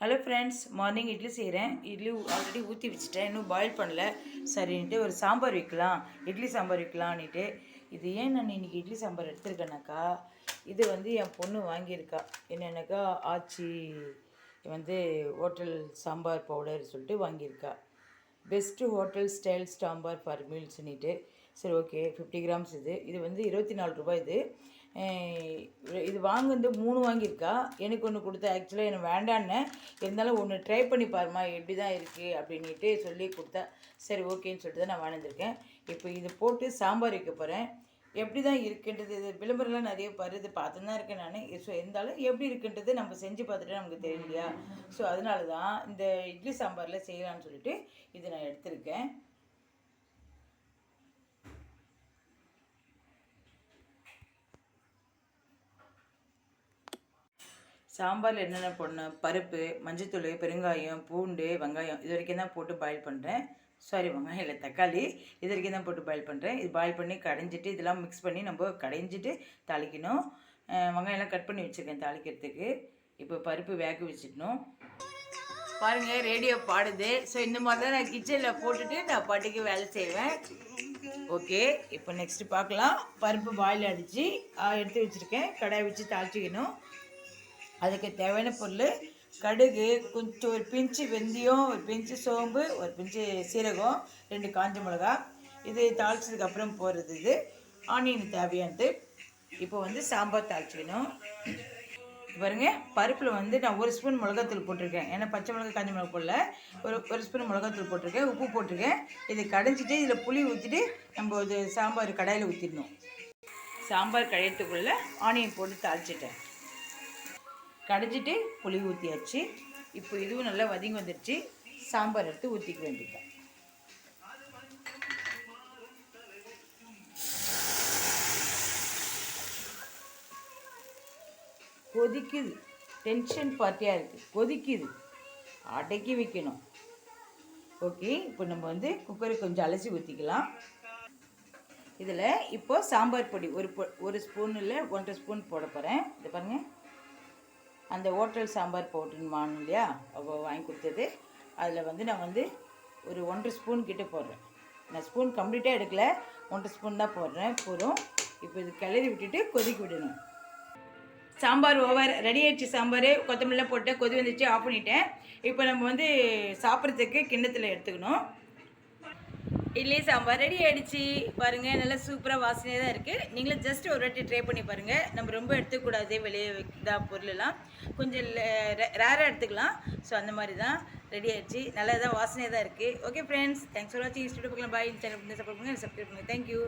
Hello friends morning idli செய்கிறேன் idli already ஊற்றி வச்சுட்டேன். இன்னும் பாயில் பண்ணல. சரின்ட்டு ஒரு சாம்பார் வைக்கலாம். இட்லி சாம்பார் வைக்கலான்னுட்டு இது ஏன் நான் இன்றைக்கி இட்லி சாம்பார் எடுத்திருக்கேனாக்கா? இது வந்து என் பொண்ணு வாங்கியிருக்கா. என்னென்னாக்கா? ஆச்சி வந்து ஹோட்டல் சாம்பார் பவுடர் சொல்லிட்டு வாங்கியிருக்கா. Best hotel style sambar for மீல்ஸ்னுட்டு சரி ஓகே ஃபிஃப்டி கிராம்ஸ் இது. இது வந்து இருபத்தி நாலு ரூபாய் இது. இது வாங்குறது மூணு வாங்கியிருக்கா? எனக்கு ஒன்று கொடுத்தா ஆக்சுவலாக எனக்கு வேண்டான்னு இருந்தாலும் ஒன்று ட்ரை பண்ணி பாருமா எப்படி தான் இருக்குது அப்படின்ட்டு சொல்லி கொடுத்தா சரி ஓகேன்னு சொல்லிட்டு தான் நான் வாழ்ந்துருக்கேன் இப்போ இது போட்டு சாம்பார் வைக்க போகிறேன் எப்படி தான் இருக்குன்றது இது விளம்பரம்லாம் நிறைய வருது பார்த்து தான் இருக்கேன் நான். ஸோ இருந்தாலும் எப்படி இருக்குன்றது நம்ம செஞ்சு பார்த்துட்டு நமக்கு தெரியும் இல்லையா ஸோ அதனால தான் இந்த இட்லி சாம்பாரில் செய்யலாம்னு சொல்லிட்டு இதை நான் எடுத்திருக்கேன். சாம்பாரில் என்னென்ன போடணும்? பருப்பு மஞ்சத்தூள் பெருங்காயம் பூண்டு வெங்காயம். இது வரைக்கும் தான் போட்டு பாயில் பண்ணுறேன் சாரி வெங்காயம் இல்லை தக்காளி. இது வரைக்கும் தான் போட்டு பாயில் பண்ணுறேன் இது பாயில் பண்ணி கடைஞ்சிட்டு இதெல்லாம் மிக்ஸ் பண்ணி நம்ம கடைஞ்சிட்டு தாளிக்கணும். வெங்காயம்லாம் கட் பண்ணி வச்சுருக்கேன் தாளிக்கிறதுக்கு. இப்போ பருப்பு வேக வச்சுக்கணும் பாருங்கள் ரேடியோ பாடுது. ஸோ இந்த மாதிரி தான் நான் கிச்சனில் போட்டுட்டு நான் பாட்டுக்கு வேலை செய்வேன். ஓகே இப்போ நெக்ஸ்ட்டு பார்க்கலாம். பருப்பு பாயில் அடித்து எடுத்து வச்சுருக்கேன். கடாய் வச்சு தாளிச்சிக்கணும். அதுக்கு தேவையான பொருள் கடுகு கொஞ்சம் ஒரு பிஞ்சு வெந்தயம் ஒரு பிஞ்சு சோம்பு ஒரு பிஞ்சு சீரகம் ரெண்டு காஞ்ச மிளகா. இது தாளிச்சதுக்கு அப்புறம் போடுறது இது. ஆனியன் தேவையானது. இப்போ வந்து சாம்பார் தாளிச்சிக்கணும். பாருங்க பருப்பில் வந்து நான் ஒரு ஸ்பூன் மிளகாத்தூள் போட்டிருக்கேன். ஏன்னா பச்சை மிளகா காஞ்ச மிளகா போடல. ஒரு ஒரு ஸ்பூன் மிளகாத்தூள் போட்டிருக்கேன். உப்பு போட்டிருக்கேன். இதை கடைஞ்சிட்டு இதில் புளி ஊற்றிட்டு நம்ம இது சாம்பார் கடாயில் ஊற்றிடணும் சாம்பார் கடையத்துக்குள்ளே ஆனியன் போட்டு தாளிச்சிட்டேன். கடைஞ்சிட்டு புளி ஊற்றியாச்சு இப்போ இதுவும் நல்லா வதங்கி வந்துடுச்சு சாம்பார் எடுத்து ஊற்றிக்க வேண்டியதுதான். கொதிக்குது. டென்ஷன் பார்ட்டியாக இருக்குது கொதிக்குது. அடக்கி வைக்கணும். ஓகே இப்போ நம்ம வந்து குக்கரை கொஞ்சம் அலசி ஊற்றிக்கலாம் இதில் இப்போது சாம்பார் பொடி ஒரு பொ ஒரு ஸ்பூனில் ஒன்றரை ஸ்பூன் போட போகிறேன் இது பாருங்கள் அந்த ஹோட்டல் சாம்பார் போட்டுமான்னு இல்லையா? அவள் வாங்கி கொடுத்தது. அதில் வந்து நான் வந்து ஒரு ஒன்றரை ஸ்பூன் கிட்டே போடுறேன். நான் ஸ்பூன் கம்ப்ளீட்டாக எடுக்கல. ஒன்றரை ஸ்பூன் தான் போடுறேன். போதும். இப்போ இது கிளறி விட்டுட்டு கொதிக்க விடணும். சாம்பார் ஓவர். ரெடி ஆயிடுச்சு சாம்பார். கொத்தமல்லாம் போட்டு கொதி வந்துச்சு ஆஃப் பண்ணிட்டேன். இப்போ நம்ம வந்து சாப்பிட்றதுக்கு கிண்ணத்தில் எடுத்துக்கணும். இட்லி சாம்பார் ரெடி ஆயிடுச்சு. பாருங்கள் நல்லா சூப்பராக வாசனையாக தான் இருக்குது நீங்களும் ஜஸ்ட் ஒரு வாட்டி ட்ரை பண்ணி பாருங்கள் நம்ம ரொம்ப எடுத்துக்கூடாது வெளியே இதா பொருளெல்லாம். கொஞ்சம் ரேராக எடுத்துக்கலாம். ஸோ அந்த மாதிரி தான் ரெடி ஆயிடுச்சு நல்லா தான் வாசனையாக தான் இருக்குது ஓகே ஃப்ரெண்ட்ஸ் தேங்க்ஸ் ஃபார் வாட்சிங் இன்ஸ்டியூட் பார்க்கலாம் பாய் சேனல் சப்போர்ட் பண்ணுங்கள் சப்ஸ்கிரைப் பண்ணுங்கள் தேங்க்யூ